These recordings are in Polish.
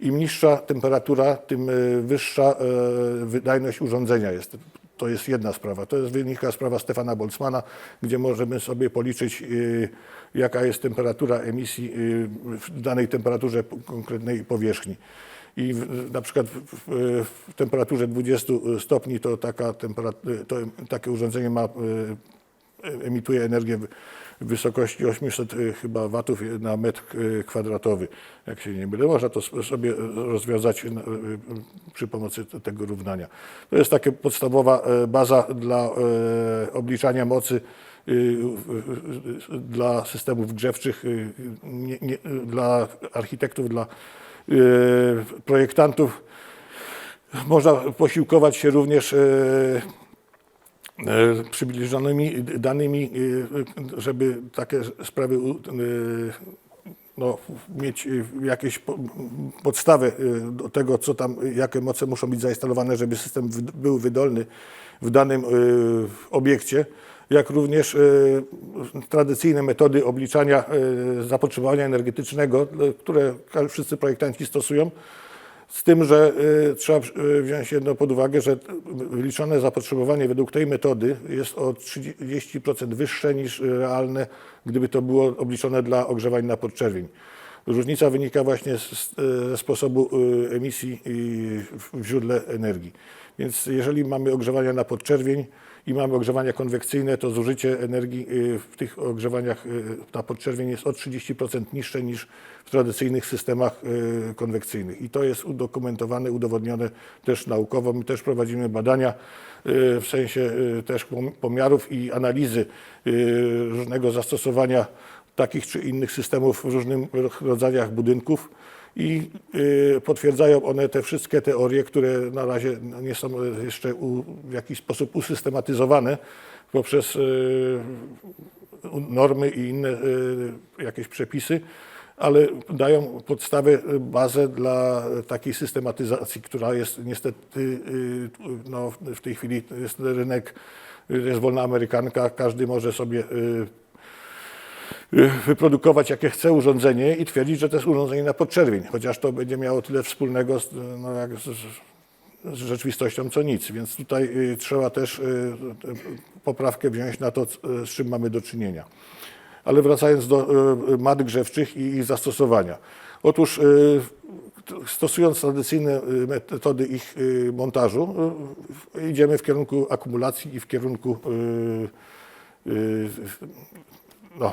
Im niższa temperatura, tym e, wyższa e, wydajność urządzenia jest. To jest jedna sprawa. To jest wynika sprawa Stefana Boltzmana, gdzie możemy sobie policzyć, e, jaka jest temperatura emisji w danej temperaturze konkretnej powierzchni. I w, na przykład w, w, w temperaturze 20 stopni to, taka temperatura, to takie urządzenie ma, emituje energię w wysokości 800 e, chyba watów na metr e, kwadratowy. Jak się nie mylę, można to sobie rozwiązać e, przy pomocy te- tego równania. To jest taka podstawowa e, baza dla e, obliczania mocy dla systemów grzewczych, nie, nie, dla architektów, dla projektantów. Można posiłkować się również e, e, przybliżonymi danymi, e, żeby takie sprawy e, no, mieć e, jakieś po- podstawę e, do tego, co tam, jakie moce muszą być zainstalowane, żeby system był wydolny w danym e, obiekcie, jak również e, tradycyjne metody obliczania e, zapotrzebowania energetycznego, e, które wszyscy projektanci stosują. Z tym, że y, trzeba y, wziąć jedno pod uwagę, że wyliczone zapotrzebowanie według tej metody jest o 30% wyższe niż y, realne, gdyby to było obliczone dla ogrzewań na podczerwień. Różnica wynika właśnie ze sposobu emisji w źródle energii. Więc jeżeli mamy ogrzewania na podczerwień i mamy ogrzewania konwekcyjne, to zużycie energii y, w tych ogrzewaniach y, na podczerwień jest o 30% niższe niż w tradycyjnych systemach y, konwekcyjnych. I to jest udokumentowane, udowodnione też naukowo. My też prowadzimy badania w sensie też pom- pomiarów i analizy różnego zastosowania takich czy innych systemów w różnych rodzajach budynków i y, potwierdzają one te wszystkie teorie, które na razie nie są jeszcze w jakiś sposób usystematyzowane poprzez y, normy i inne y, jakieś przepisy, ale dają podstawę, bazę dla takiej systematyzacji, która jest niestety no, w tej chwili jest rynek, jest wolna amerykanka, każdy może sobie wyprodukować jakie chce urządzenie i twierdzić, że to jest urządzenie na podczerwień, chociaż to będzie miało tyle wspólnego z, no, jak z, z rzeczywistością, co nic. Więc tutaj y, trzeba też y, poprawkę wziąć na to, z czym mamy do czynienia. Ale wracając do y, mat grzewczych i ich zastosowania. Otóż stosując tradycyjne metody ich montażu, idziemy w kierunku akumulacji i w kierunku no,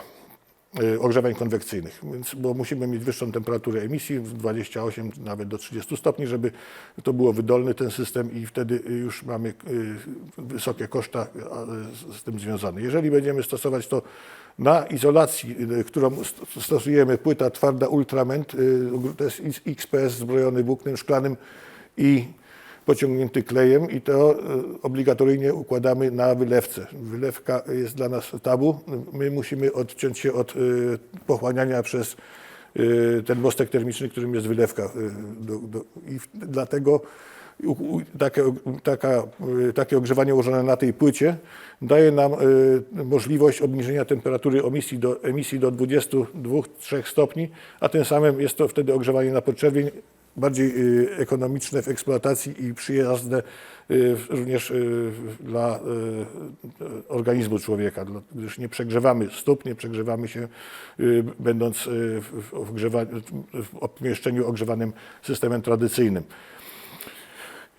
ogrzewań konwekcyjnych, więc, bo musimy mieć wyższą temperaturę emisji, w 28 nawet do 30 stopni, żeby to było wydolny ten system i wtedy już mamy y, wysokie koszta z- tym związane. Jeżeli będziemy stosować to na izolacji, y, którą st- stosujemy, płyta twarda Ultrament, y, to jest XPS zbrojony włóknem szklanym i pociągnięty klejem i to e, obligatoryjnie układamy na wylewce. Wylewka jest dla nas tabu. My musimy odciąć się od e, pochłaniania przez e, ten mostek termiczny, którym jest wylewka. I dlatego takie, taka, takie ogrzewanie ułożone na tej płycie daje nam możliwość obniżenia temperatury emisji do, emisji do 22-3 stopni, a tym samym jest to wtedy ogrzewanie na podczerwień bardziej y, ekonomiczne w eksploatacji i przyjazne y, również y, dla organizmu człowieka, gdyż nie przegrzewamy stóp, nie przegrzewamy się będąc w, w, w pomieszczeniu ogrzewanym systemem tradycyjnym.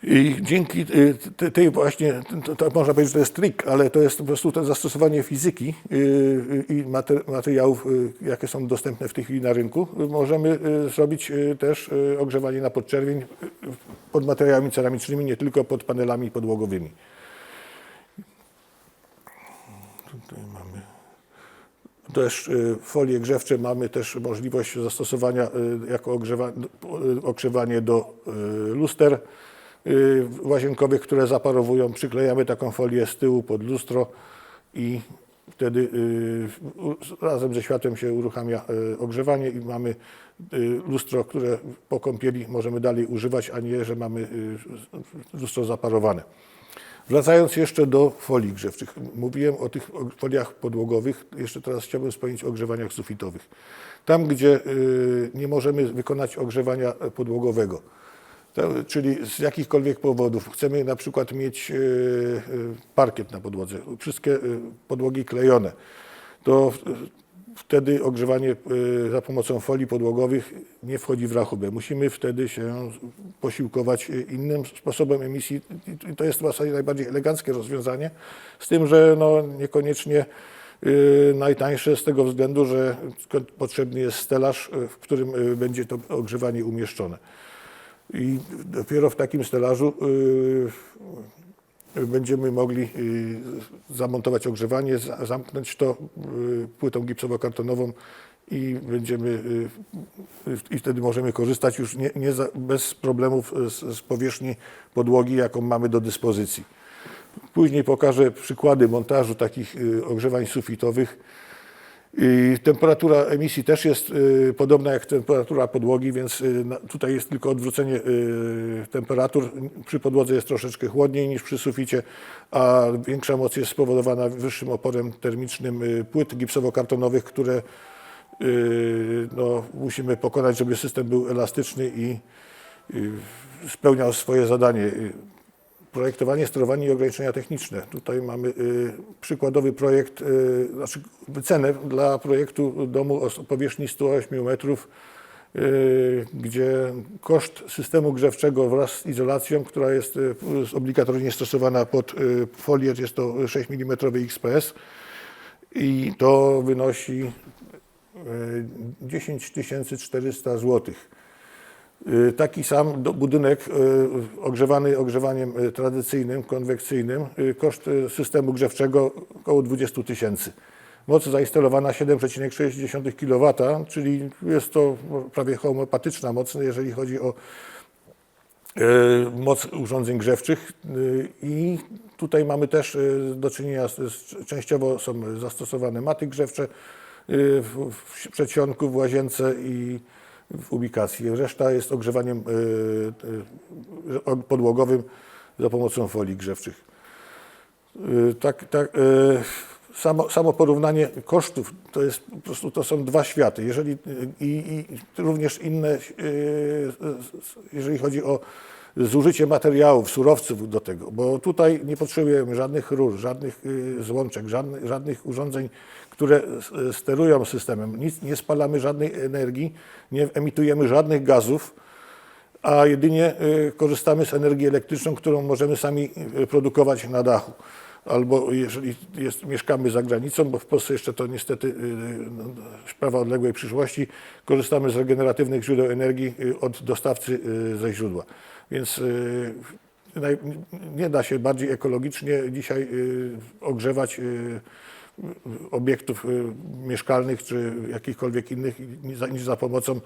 I dzięki y, te- tej właśnie, to, to można powiedzieć, że to jest trik, ale to jest po prostu to zastosowanie fizyki y, y, i mater- materiałów, jakie są dostępne w tej chwili na rynku, możemy zrobić też ogrzewanie na podczerwień pod materiałami ceramicznymi, nie tylko pod panelami podłogowymi. Tutaj mamy też folie grzewcze. Mamy też możliwość zastosowania jako ogrzewa, ogrzewanie do luster łazienkowych, które zaparowują. Przyklejamy taką folię z tyłu pod lustro i wtedy y, razem ze światłem się uruchamia y, ogrzewanie i mamy y, lustro, które po kąpieli możemy dalej używać, a nie, że mamy y, lustro zaparowane. Wracając jeszcze do folii grzewczych. Mówiłem o tych foliach podłogowych. Jeszcze teraz chciałbym wspomnieć o ogrzewaniach sufitowych. Tam, gdzie y, nie możemy wykonać ogrzewania podłogowego, to, czyli z jakichkolwiek powodów. Chcemy na przykład mieć y, y, parkiet na podłodze, wszystkie y, podłogi klejone, to wtedy ogrzewanie za pomocą folii podłogowych nie wchodzi w rachubę. Musimy wtedy się posiłkować innym sposobem emisji. I to jest w zasadzie najbardziej eleganckie rozwiązanie, z tym, że no niekoniecznie najtańsze z tego względu, że potrzebny jest stelaż, w którym będzie to ogrzewanie umieszczone. I dopiero w takim stelażu y, będziemy mogli y, zamontować ogrzewanie, za- zamknąć to y, płytą gipsowo-kartonową i będziemy i wtedy możemy korzystać już nie, nie za, bez problemów z, z powierzchni podłogi, jaką mamy do dyspozycji. Później pokażę przykłady montażu takich ogrzewań sufitowych. I temperatura emisji też jest y, podobna jak temperatura podłogi, więc y, na, tutaj jest tylko odwrócenie y, temperatur. Przy podłodze jest troszeczkę chłodniej niż przy suficie, a większa moc jest spowodowana wyższym oporem termicznym y, płyt gipsowo-kartonowych, które y, no, musimy pokonać, żeby system był elastyczny i y, spełniał swoje zadanie. Projektowanie, sterowanie i ograniczenia techniczne. Tutaj mamy y, przykładowy projekt, y, znaczy wycenę dla projektu domu o powierzchni 108 metrów, y, gdzie koszt systemu grzewczego wraz z izolacją, która jest obligatoryjnie stosowana pod folię, jest to 6 mm XPS i to wynosi y, 10 400 złotych. Y, Taki sam budynek y, ogrzewany ogrzewaniem y, tradycyjnym, konwekcyjnym, koszt systemu grzewczego około 20 tysięcy. Moc zainstalowana 7,6 kW, czyli jest to prawie homeopatyczna moc, jeżeli chodzi o moc urządzeń grzewczych i tutaj mamy też do czynienia z, częściowo są zastosowane maty grzewcze w, w przedsionku, w łazience i w ubikacji. Reszta jest ogrzewaniem y, o- podłogowym za pomocą folii grzewczych. Y, Tak, tak, samo, samo porównanie kosztów to jest po prostu to są dwa światy. Jeżeli, y, i, i również inne, y, jeżeli chodzi o zużycie materiałów, surowców do tego, bo tutaj nie potrzebujemy żadnych rur, żadnych y, złączek, żadnych, żadnych urządzeń, które sterują systemem. Nic, nie spalamy żadnej energii, nie emitujemy żadnych gazów a jedynie y, korzystamy z energii elektryczną, którą możemy sami y, produkować na dachu. Albo jeżeli jest, mieszkamy za granicą, bo w Polsce jeszcze to niestety y, no, sprawa odległej przyszłości, korzystamy z regeneratywnych źródeł energii y, od dostawcy y, ze źródła. Więc y, nie da się bardziej ekologicznie dzisiaj y, ogrzewać y, obiektów y, mieszkalnych czy jakichkolwiek innych niż za, pomocą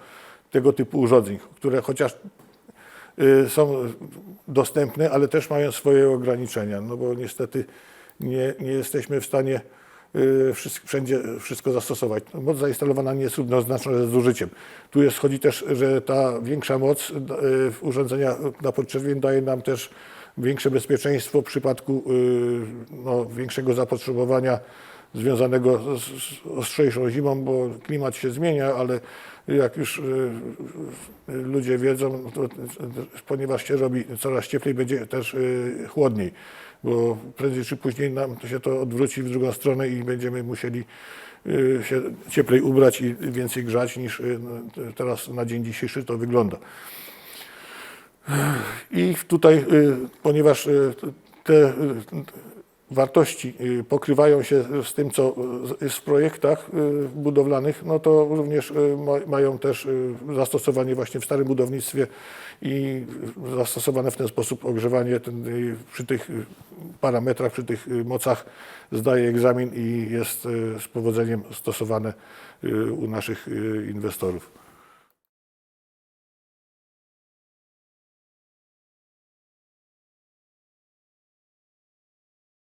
tego typu urządzeń, które chociaż y, są dostępne, ale też mają swoje ograniczenia, no bo niestety nie, nie jesteśmy w stanie y, wszystk- wszędzie wszystko zastosować. Moc zainstalowana nie jest równoznaczna ze zużyciem. Tu jest, chodzi też, że ta większa moc y, urządzenia na podczerwień daje nam też większe bezpieczeństwo w przypadku y, no, większego zapotrzebowania związanego z, ostrzejszą zimą, bo klimat się zmienia, ale jak już ludzie wiedzą, to, y, ponieważ się robi coraz cieplej, będzie też chłodniej, bo prędzej czy później nam to się to odwróci w drugą stronę i będziemy musieli y, się cieplej ubrać i więcej grzać niż y, no, teraz na dzień dzisiejszy to wygląda. I tutaj, y, ponieważ te wartości y, pokrywają się z tym, co jest w projektach y, budowlanych, no to również y, ma- mają też zastosowanie właśnie w starym budownictwie i zastosowane w ten sposób ogrzewanie ten, przy tych parametrach, przy tych mocach zdaje egzamin i jest z powodzeniem stosowane u naszych inwestorów.